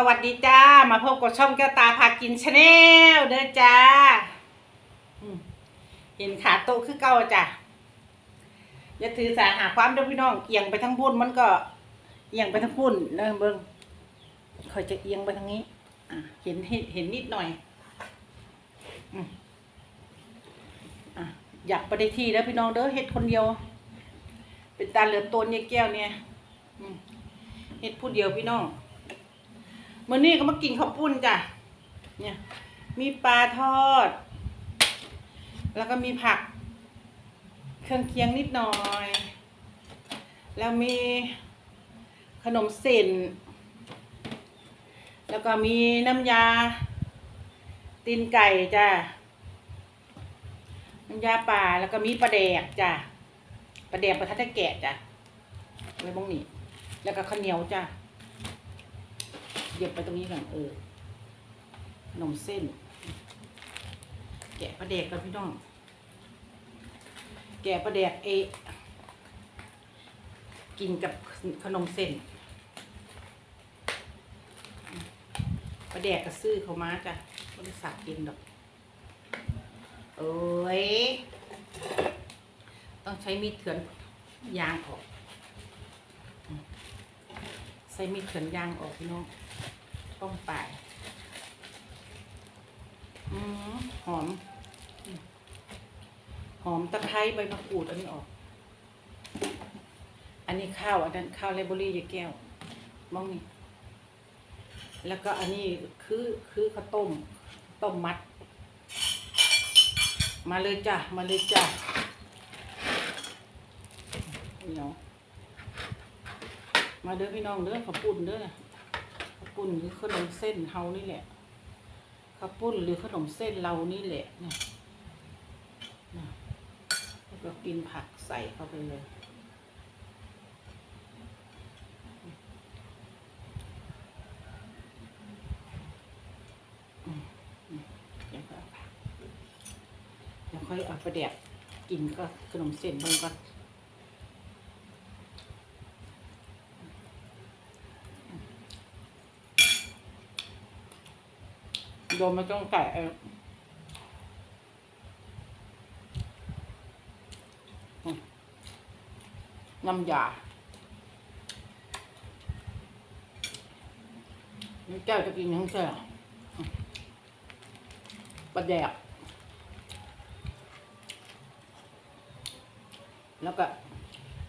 สวัสดีจ้า มาพบกับช่องแก้วตาพากินชาแนลเด้อจ้าเห็นขาโตคือเก่าจ้ะอย่าถือสาหาความเด้อพี่น้องเอียงไปทั้งพุ่นมันก็ เอียงไปทั้งพุ่นเด้อเบิ้งคอยจะเอียงไปทางนี้เห็นเห็นเห็นนิดหน่อยออยากไปได้ที่แล้วพี่น้องเด้อเฮ็ดคนเดียว เป็นตาเหลือตัวยายแก้วเนี่ยเฮ็ดผู้เดียวพี่น้อง มื่อนี้ก็มากินข้าวปุ้นจ้ะ เนี่ย มีปลาทอด แล้วก็มีผัก เครื่องเคียงนิดหน่อย แล้วมีขนมเส้น แล้วก็มีน้ำยา ตีนไก่จ้ะ น้ำยาป่าแล้วก็มีปลาแดกจ้ะปลาแดกปลาทัดแกะจ้ะไว้บ้องนี่แล้วก็ข้าวเหนียวจ้ะ เหยียบไปตรงนี้ก่อนเออขนมเส้น แกะปลาแดกกันพี่น้อง แกะปลาแดกเอ กินกับขนมเส้นปลาแดกก็ซื้อเขามาจ้ะไม่ได้สับกินดอกโอ้ย ต้องใช้มีดเถือนยางออกใส่มีดเถือนยางออกพี่น้อง ต้มปลายอืมหอม หอมตะไคร้ใบมะกรูดอันนี้ออก อันนี้ข้าวอันนั้นข้าวเลเบอรี่ยายแก้วมองนี่แล้วก็อันนี้คือคือข้าวต้ม ต้มมัด มาเลยจ้ะ มาเลยจ้ะเหนียวมาเด้อพี่น้องเด้อขอบปุ่นเด้อ ปุ้นหรือขนมเส้นเฮานี่แหละข้าวปุ้นหรือขนมเส้นเรานี่แหละเนี่ยนะแล้วก็กินผักใส่เข้าไปเลย เดี๋ยวค่อยเอาไปแดกกินก็ขนมเส้นเบิ่งก่ โดมไม่ต้องใส่น้ำยานี่แก้วจะกินทั้งเส้นอืมปลาแดก แล้วก็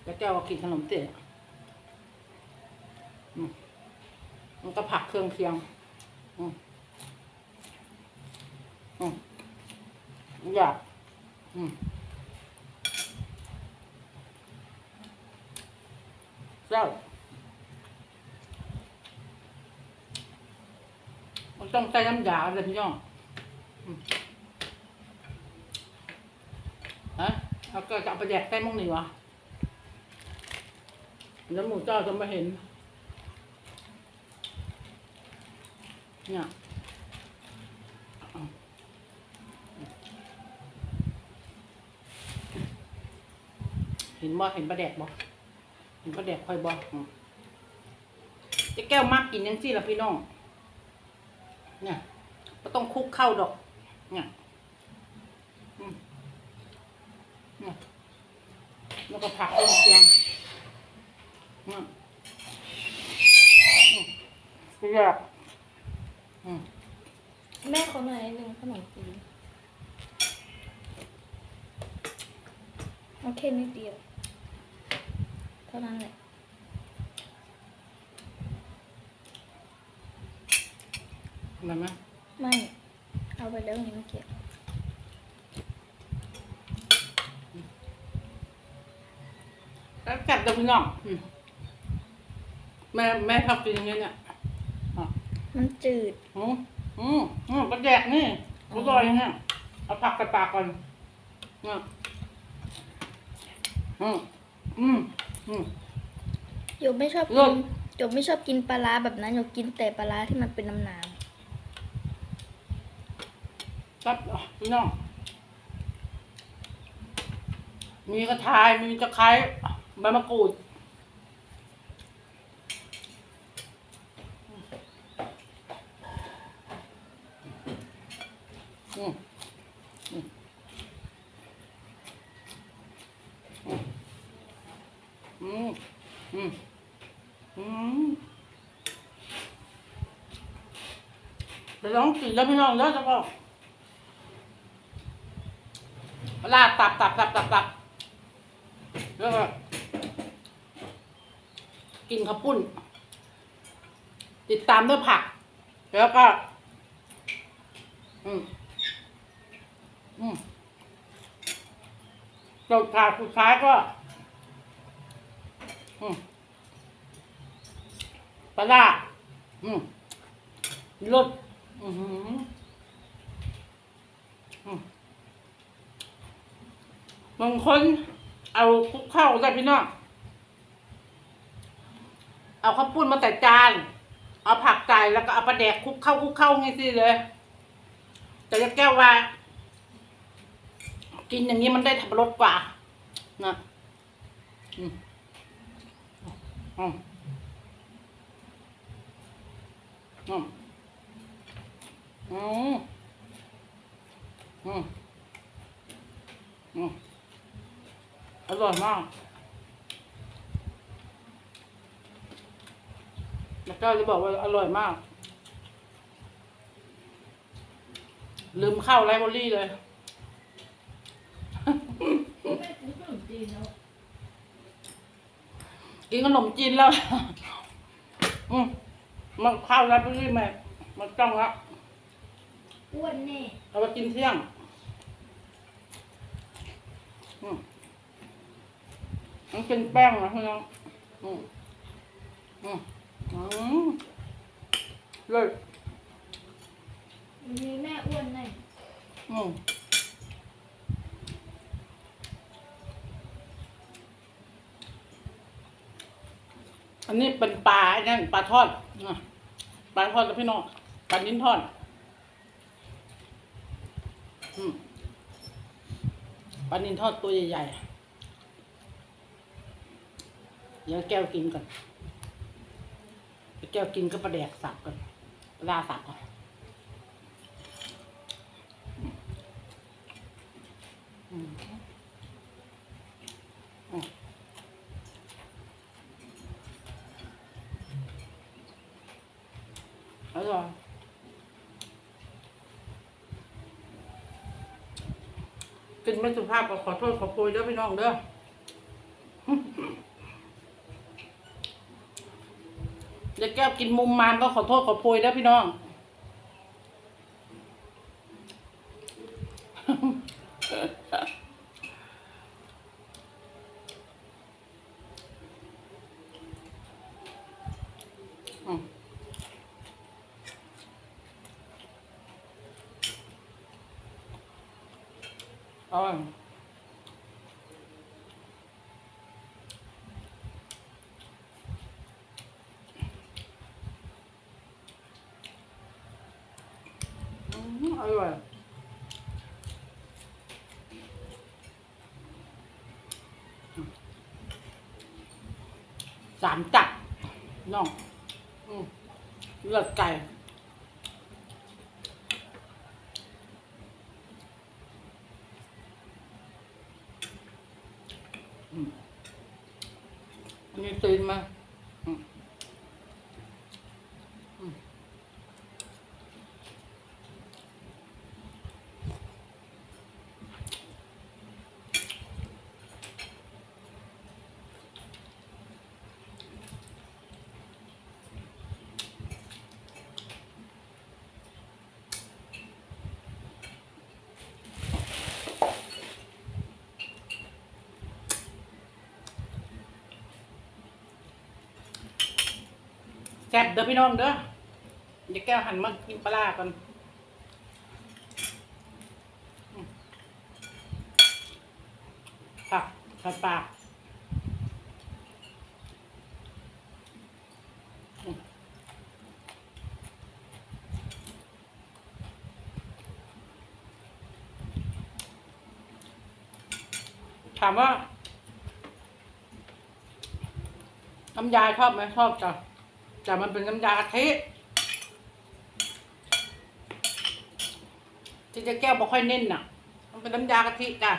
แล้วแก้วก็กินขนมเส้นอืมมันก็ผักเครื่องเคียง อืม อืมอยากอืมเจ้ามันต้องใส่น้ำยาเลยพี่น้องอืมฮะแล้วก็จะเอาไปแดกใส่มุ้งนี่วะแล้วหมูเจ้าจะไม่เห็น เนี่ย เห็นบ่เห็นปลาแดกบ่เห็นปลาแดกค่อยบ่อืมเจ๊แก้วมากกินยังซี่ละพี่น้อง เนี่ยก็ต้องคลุกเข้าวดอก เนี่ยเนี่ยแล้วก็ผักเครื่องเคียงเนี่ยอืมเรียกแม่เขาหน่อยนิดนึงขนมจีนโอเคนิดเดียว เท่านั้นแหละอะไรไหมไม่ เอาไปแล้วนี่เมื่อกี้แล้วกัดตัวพี่น้องอืมแม่แม่ชอบกินอย่างเงี้ยเนี่ยอะมันจืด อืมอืมอืมปลาแดกนี่อร่อยเนี่ยเอาผักใส่ปากก่อนเนี่ยอืมอืม อืม โยมไม่ชอบเลิกิกนโยมไม่ชอบกินปลาร้าแบบนั้นโยมกินแต่ปลาร้าที่มันเป็นน้ำน้ครับพี่น้อง มีกระชาย มีตะไคร้ใบมะกรูด อืมอืมอืม ไปลองกินแล้วพี่น้องเด้อจะบอกเวลาตับตับตับตับตับแล้วก็กินข้าวปุ้น ติดตามด้วยผัก แล้วก็ อืมอืมจบข่าวสุดท้ายก็ อืมปลาร้าอืมรส อือหืออบางคนเอาคลุกข้าวได้พี่น้อง เอาข้าวปุ้นมาแต่จาน เอาผักใส่แล้วก็เอาปลาแดกคลุกเข้าคลุกเข้าไงสิเลย แต่จะแก้วว่า กินอย่างนี้มันได้ทับรสกว่า นะอืมอืมอืม อืมอืมอืมอร่อยมากแล้วก็จะบอกว่าอร่อยมาก ลืมข้าวไรบอรี่เลย กินขนมจีนแล้ว อืมมันข้าวไรบอรี่ไหมมันต้องละ อ้วนแน่เอาไปกินเที่ยงอืมมันเป็นแป้งนะพี่น้องอืมอืมอืมเลยมีแม่อ้วนแน่อืมอันนี้เป็นปลาไอ้นั่นปลาทอดนะปลาทอดแล้วพี่น้องปลานิ้นทอด อืม ปลานินทอดตัวใหญ่ๆ เดี๋ยวแก้วกินก่อนแก้วกินก็ประแดกสับก่อนลาสับก่อนอร่อย กินไม่สุภาพก็ขอโทษขอโพยเด้อพี่น้องเด้อจะแก้วกินมุมมามก็ขอโทษขอโพยเด้อพี่น้อง อืมอร่อย อร่อยสามจับน้องอเลือดไก่อันนี้ตื่นมา แซ่บเด้อพี่น้องเด้อเดี๋ยวแก้วหันมากินปลาร้าก่อนผักผัดปลาถามว่าน้ำยายชอบไหมชอบจ้ะ แต่มันเป็นน้ำยากะทิที่จะแก้วบ่ค่อยเน้นน่ะ มันเป็นน้ำยากะทิจ้ะ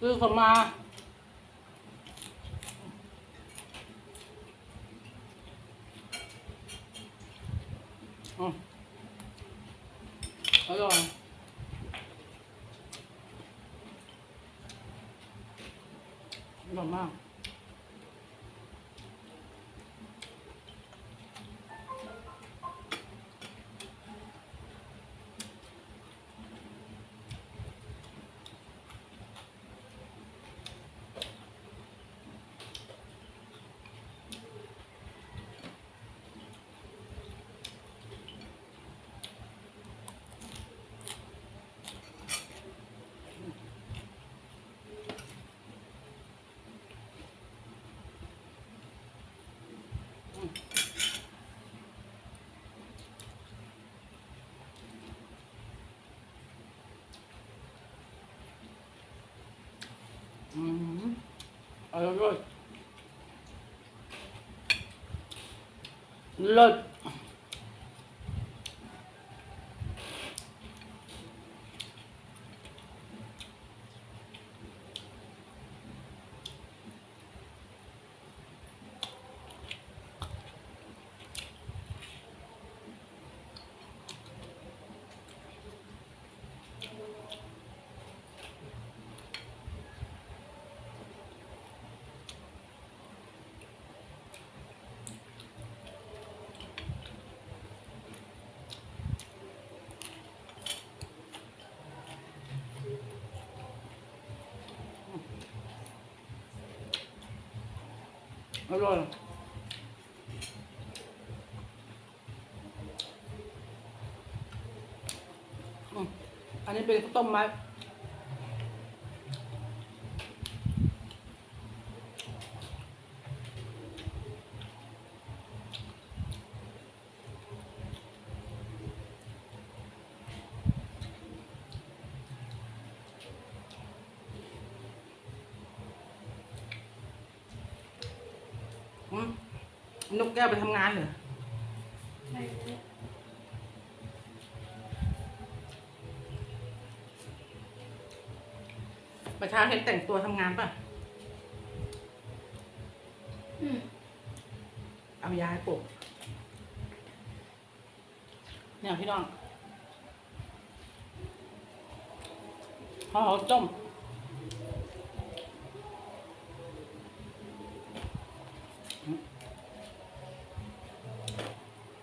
ซื้อเขามาอืมอร่อยอร่อยมาอืมอร่อย เลิ ศเลิศ อร่อยอันนี้เป็นข้าวต้มมัดอืม นกแก้วไปทำงานเหรอประชาเห็นแต่งตัวทำงานป่ะอเอายาให้ปลุกเนี่ยพี่น้องห่อต้ม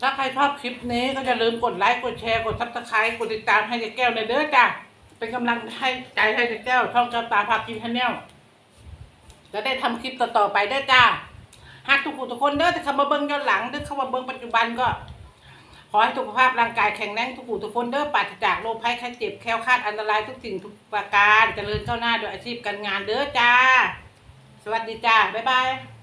ถ้าใครชอบคลิปนี้ก็อย่าลืมกดไลค์ กดแชร์ กดซับสไครต์กดติดตามให้เจ๊แก้วในเด้อจ้ะ เป็นกำลังให้ใจให้เจ๊แก้ว ช่องเจ้าตาพากินชาแนลจะได้ทำคลิปต่อๆไปเด้อจ้า หากทุกคนทุกคนเด้อที่เข้ามาเบิ่งย้อนหลังเด้อเข้ามาเบิ่งปัจจุบันก็ ขอให้สุขภาพร่างกายแข็งแรงทุกผู้ทุกคนเด้อปราศจากโรคภัยไข้เจ็บแคล้วคลาดอันตรายทุกสิ่งทุกประการเจริญก้าวหน้าโดยอาชีพการงานเด้อจ้า สวัสดีจ้าบ๊ายบาย